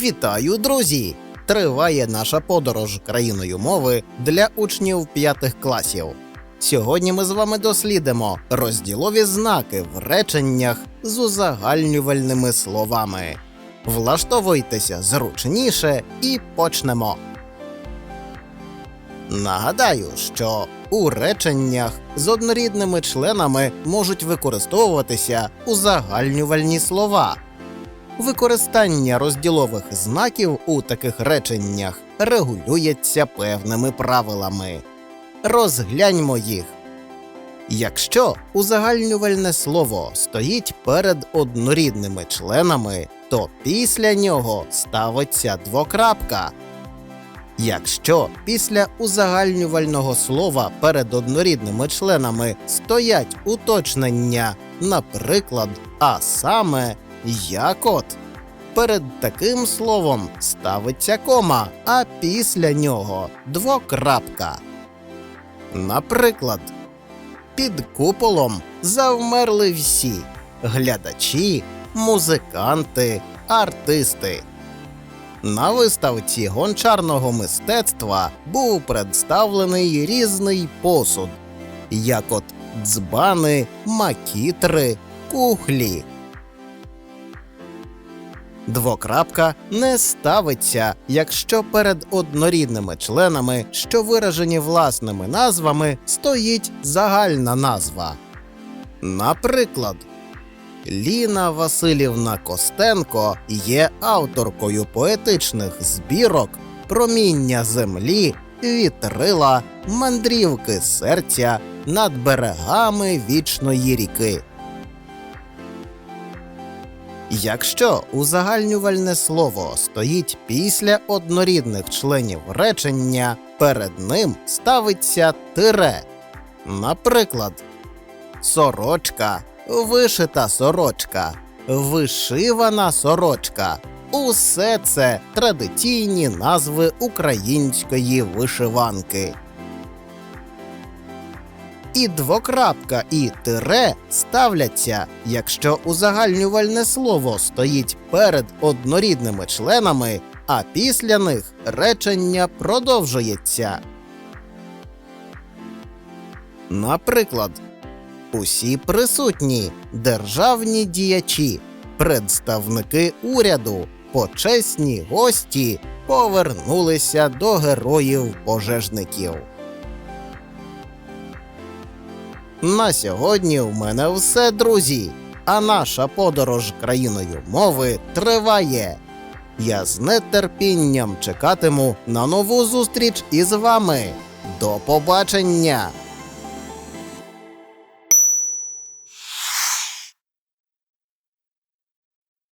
Вітаю, друзі! Триває наша подорож країною мови для учнів п'ятих класів. Сьогодні ми з вами дослідимо розділові знаки в реченнях з узагальнювальними словами. Влаштовуйтеся зручніше і почнемо. Нагадаю, що у реченнях з однорідними членами можуть використовуватися узагальнювальні слова. Використання розділових знаків у таких реченнях регулюється певними правилами. Розгляньмо їх. Якщо узагальнювальне слово стоїть перед однорідними членами, то після нього ставиться двокрапка. Якщо після узагальнювального слова перед однорідними членами стоять уточнення, наприклад, а саме як от, перед таким словом ставиться кома, а після нього двокрапка. Наприклад, під куполом завмерли всі глядачі, музиканти, артисти. На виставці гончарного мистецтва був представлений різний посуд, як от дзбани, макітри, кухлі. Двокрапка не ставиться, якщо перед однорідними членами, що виражені власними назвами, стоїть загальна назва. Наприклад, Ліна Василівна Костенко є авторкою поетичних збірок Проміння землі, вітрила, мандрівки серця над берегами вічної ріки. Якщо узагальнювальне слово стоїть після однорідних членів речення, перед ним ставиться тире. Наприклад, сорочка, вишита сорочка, вишивана сорочка. Усе це традиційні назви української вишиванки. І двокрапка і тире ставляться, якщо узагальнювальне слово стоїть перед однорідними членами, а після них речення продовжується. Наприклад, усі присутні державні діячі, представники уряду, почесні гості повернулися до героїв пожежників. На сьогодні в мене все, друзі. А наша подорож країною мови триває. Я з нетерпінням чекатиму на нову зустріч із вами. До побачення!